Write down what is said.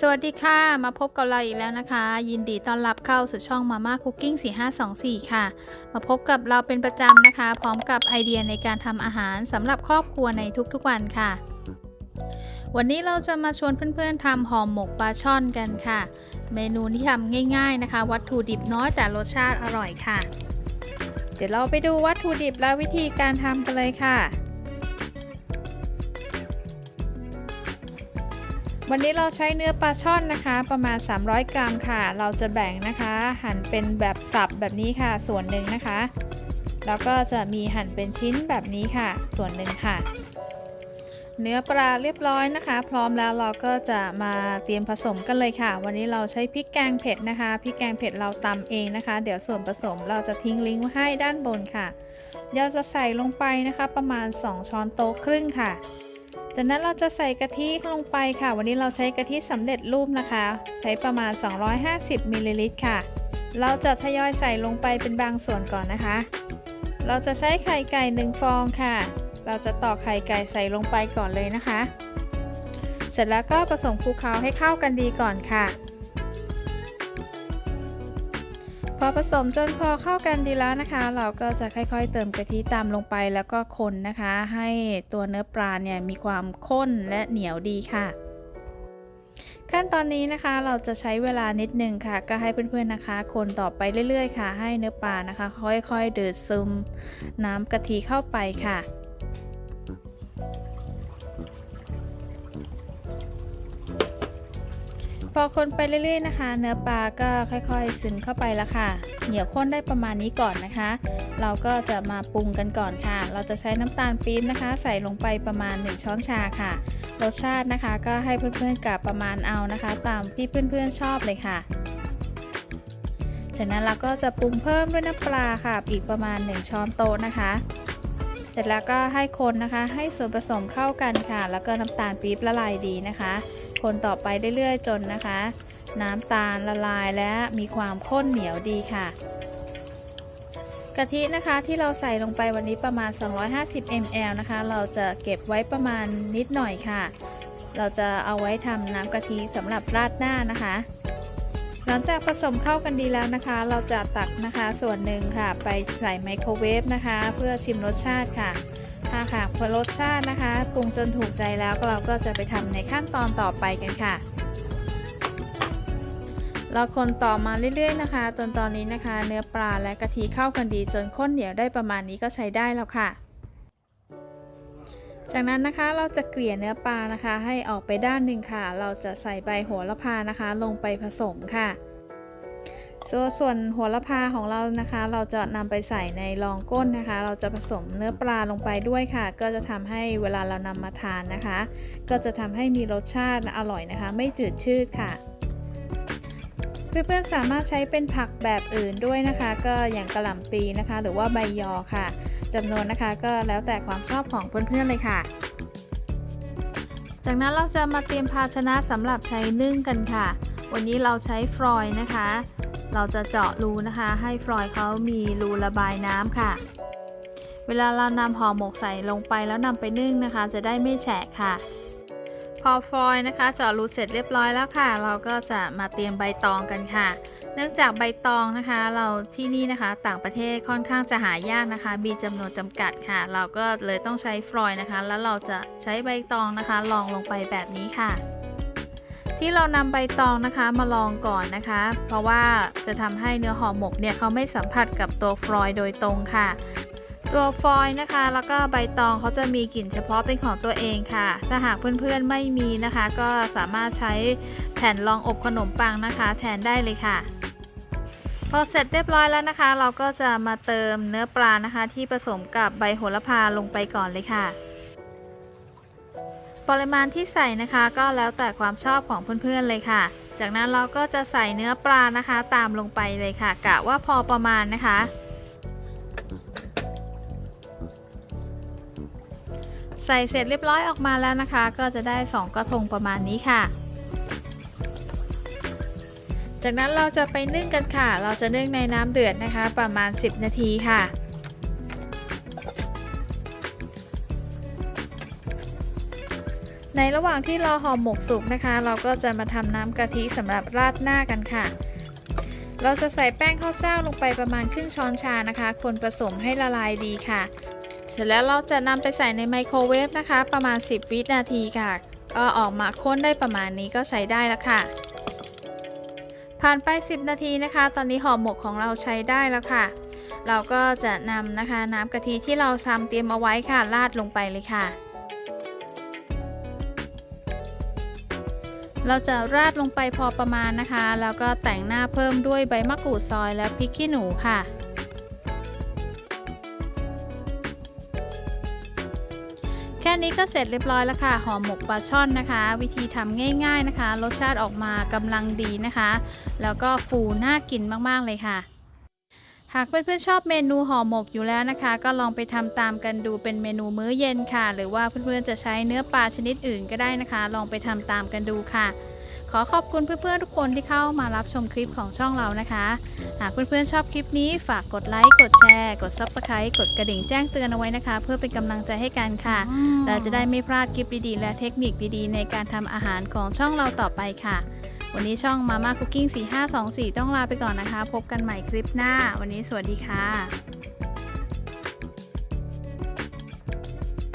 สวัสดีค่ะ มาพบกับเราอีกแล้วนะคะ ยินดีต้อนรับเข้าสู่ช่องมาม่าคุกกิ้ง4524 ค่ะ มาพบกับเราเป็นประจำนะคะ พร้อมกับไอเดียในการทำอาหารสำหรับครอบครัวในทุกๆวันค่ะ วันนี้เราจะมาชวนเพื่อนๆทำห่อหมกปลาช่อนกันค่ะ เมนูที่ทำง่าย ๆนะคะ วัตถุดิบน้อยแต่รสชาติอร่อยค่ะ เดี๋ยวเราไปดูวัตถุดิบและวิธีการทำกันเลยค่ะ วันนี้เราใช้เนื้อปลาช่อนนะคะ ประมาณ 300 กรัมค่ะ เราจะแบ่งนะคะ หั่นเป็นแบบสับแบบนี้ค่ะ ส่วนหนึ่งนะคะ แล้วก็จะมีหั่นเป็นชิ้นแบบนี้ค่ะ ส่วนหนึ่งค่ะ เนื้อปลาเรียบร้อยนะคะ พร้อมแล้วเราก็จะมาเตรียมผสมกันเลยค่ะ วันนี้เราใช้พริกแกงเผ็ดนะคะพริกแกงเผ็ดเราตำเองนะคะ เดี๋ยวส่วนผสมเราจะทิ้งลิงก์ไว้ให้ด้านบนค่ะเราจะใส่ลงไปนะคะ ประมาณ 2 ช้อนโต๊ะครึ่งค่ะ จากนั้นเราจะใส่กะทิลงไปค่ะ วันนี้เราใช้กะทิสำเร็จรูปนะคะ ใช้ประมาณ 250มิลลิลิตรค่ะ เราจะทยอยใส่ลงไปเป็นบางส่วนก่อนนะคะ เราจะใช้ไข่ไก่1ฟองค่ะ เราจะตอกไข่ไก่ใส่ลงไปก่อนเลยนะคะ เสร็จแล้วก็ผสมคลุกเคล้าให้เข้ากันดีก่อนค่ะ อผสมจนพอเข้ากันดีแล้วนะคะ เราก็จะค่อยๆ เติมกะทิตามลงไปแล้วก็คนนะคะ ให้ตัวเนื้อปลาเนี่ยมีความข้นและเหนียวดีค่ะ ขั้นตอนนี้นะคะเราจะใช้เวลานิดนึงค่ะ ก็ให้เพื่อนๆนะคะ คนต่อไปเรื่อยๆ ค่ะ ให้เนื้อปลานะคะ ค่อยๆเดูดซึม น้ำกะทิเข้าไปค่ะ พอคนไปเรื่อยๆนะคะ เนื้อปลาก็ค่อยๆซึมเข้าไปแล้วค่ะ เหนียวข้นได้ประมาณนี้ก่อนนะคะ เราก็จะมาปรุงกันก่อนค่ะ เราจะใช้น้ำตาลปี๊บนะคะ ใส่ลงไปประมาณ 1 ช้อนชาค่ะ รสชาตินะคะก็ให้เพื่อนๆกับประมาณเอานะคะ ตามที่เพื่อนๆชอบเลยค่ะ จากนั้นเราก็จะปรุงเพิ่มด้วยน้ำปลาค่ะอีกประมาณ 1 ช้อนโต๊ะนะคะเสร็จแล้วก็ให้คนนะคะให้ส่วนผสมเข้ากันค่ะ แล้วก็น้ำตาลปี๊บละลายดีนะคะ คนต่อไปเรื่อยๆจนนะคะ น้ำตาลละลายและมีความข้นเหนียวดีค่ะ กะทินะคะที่เราใส่ลงไปวันนี้ประมาณ 250 ml นะคะ เราจะเก็บไว้ประมาณนิดหน่อยค่ะ เราจะเอาไว้ทำน้ำกะทิสำหรับราดหน้านะคะหลังจากผสมเข้ากันดีแล้วนะคะ เราจะตักนะคะส่วนหนึ่งค่ะ ไปใส่ไมโครเวฟนะคะ เพื่อชิมรสชาติค่ะ ถ้าหากพอรสชาตินะคะปรุงจนถูกใจแล้วเราก็จะไปทำในขั้นตอนต่อไปกันค่ะ เราคนต่อมาเรื่อยๆนะคะ จนตอนนี้นะคะ เนื้อปลาและกะทิเข้ากันดีจนข้นเหนียวได้ประมาณนี้ก็ใช้ได้แล้วค่ะ จากนั้นนะคะเราจะเกลี่ยเนื้อปลานะคะ ให้ออกไปด้านหนึ่งค่ะ เราจะใส่ใบโหระพานะคะ ลงไปผสมค่ะ ส่วนส่วนหัวละพาของเรานะคะ เราจะนำไปใส่ในรองก้นนะคะ เราจะผสมเนื้อปลาลงไปด้วยค่ะ ก็จะทำให้เวลาเรานำมาทานนะคะ ก็จะทำให้มีรสชาติอร่อยนะคะ ไม่จืดชืดค่ะเพื่อนๆสามารถใช้เป็นผักแบบอื่นด้วยนะคะ ก็อย่างกระหล่ำปีนะคะ หรือว่าใบยอค่ะจำนวนนะคะก็แล้วแต่ความชอบของเพื่อนๆเลยค่ะ จากนั้นเราจะมาเตรียมภาชนะสำหรับใช้นึ่งกันค่ะ วันนี้เราใช้ฟรอยล์นะคะ เราจะเจาะรูนะคะ ให้ฟรอยล์เขามีรูระบายน้ำค่ะ เวลาเรานำห่อหมกใส่ลงไปแล้วนำไปนึ่งนะคะ จะได้ไม่แฉะค่ะ พอฟอยล์นะคะเจาะรูเสร็จเรียบร้อยแล้วค่ะ เราก็จะมาเตรียมใบตองกันค่ะเนื่องจากใบตองนะคะ เราที่นี่นะคะ ต่างประเทศค่อนข้างจะหายากนะคะ มีจำนวนจำกัดค่ะ เราก็เลยต้องใช้ฟลอยล์นะคะ แล้วเราจะใช้ใบตองนะคะลองลงไปแบบนี้ค่ะ ที่เรานำใบตองนะคะมาลองก่อนนะคะ เพราะว่าจะทำให้เนื้อห่อหมกเนี่ยเขาไม่สัมผัสกับตัวฟลอยล์โดยตรงค่ะ ตัวฟอยล์นะคะ แล้วก็ใบตองเขาจะมีกลิ่นเฉพาะเป็นของตัวเองค่ะ ถ้าหากเพื่อนๆไม่มีนะคะ ก็สามารถใช้แผ่นรองอบขนมปังนะคะ แทนได้เลยค่ะพอเสร็จเรียบร้อยแล้วนะคะ เราก็จะมาเติมเนื้อปลานะคะ ที่ผสมกับใบโหระพาลงไปก่อนเลยค่ะ ปริมาณที่ใส่นะคะก็แล้วแต่ความชอบของเพื่อนๆเลยค่ะ จากนั้นเราก็จะใส่เนื้อปลานะคะ ตามลงไปเลยค่ะ กะว่าพอประมาณนะคะ ใส่เสร็จเรียบร้อยออกมาแล้วนะคะ ก็จะได้ 2 กระทงประมาณนี้ค่ะ จากนั้นเราจะไปนึ่งกันค่ะ เราจะนึ่งในน้ำเดือดนะคะ ประมาณ 10 นาทีค่ะ ในระหว่างที่รอห่อหมกสุกนะคะ เราก็จะมาทำน้ำกะทิสำหรับราดหน้ากันค่ะ เราจะใส่แป้งข้าวเจ้าลงไปประมาณครึ่งช้อนชานะคะ คนผสมให้ละลายดีค่ะ เสร็จแล้วเราจะนำไปใส่ในไมโครเวฟนะคะ ประมาณ 10 วินาทีค่ะ ก็ออกมาข้นได้ประมาณนี้ก็ใช้ได้แล้วค่ะ ผ่านไป 10 นาทีนะคะ ตอนนี้ห่อหมกของเราใช้ได้แล้วค่ะ เราก็จะนำนะคะน้ำกะทิที่เราทำเตรียมเอาไว้ค่ะราดลงไปเลยค่ะ เราจะราดลงไปพอประมาณนะคะ แล้วก็แต่งหน้าเพิ่มด้วยใบมะกรูดซอยและพริกขี้หนูค่ะ แค่นี้ก็เสร็จเรียบร้อยแล้วค่ะห่อหมกปลาช่อนนะคะ วิธีทำง่าย ๆนะคะ รสชาติออกมากำลังดีนะคะ แล้วก็ฟูน่ากินมากๆเลยค่ะ หากเพื่อนๆชอบเมนูห่อหมกอยู่แล้วนะคะ ก็ลองไปทำตามกันดูเป็นเมนูมื้อเย็นค่ะ หรือว่าเพื่อนๆจะใช้เนื้อปลาชนิดอื่นก็ได้นะคะ ลองไปทำตามกันดูค่ะ ขอขอบคุณเพื่อนๆทุกคนที่เข้ามารับชมคลิปของช่องเรานะคะ หากเพื่อนๆชอบคลิปนี้ฝากกดไลค์กดแชร์ กด Subscribe กดกระดิ่งแจ้งเตือนเอาไว้นะคะ เพื่อเป็นกำลังใจให้กันค่ะเราจะได้ไม่พลาดคลิปดีๆ และเทคนิคดีๆ ในการทำอาหารของช่องเราต่อไปค่ะ วันนี้ช่อง Mama Cooking 4524 ต้องลาไปก่อนนะคะ พบกันใหม่คลิปหน้า วันนี้สวัสดีค่ะ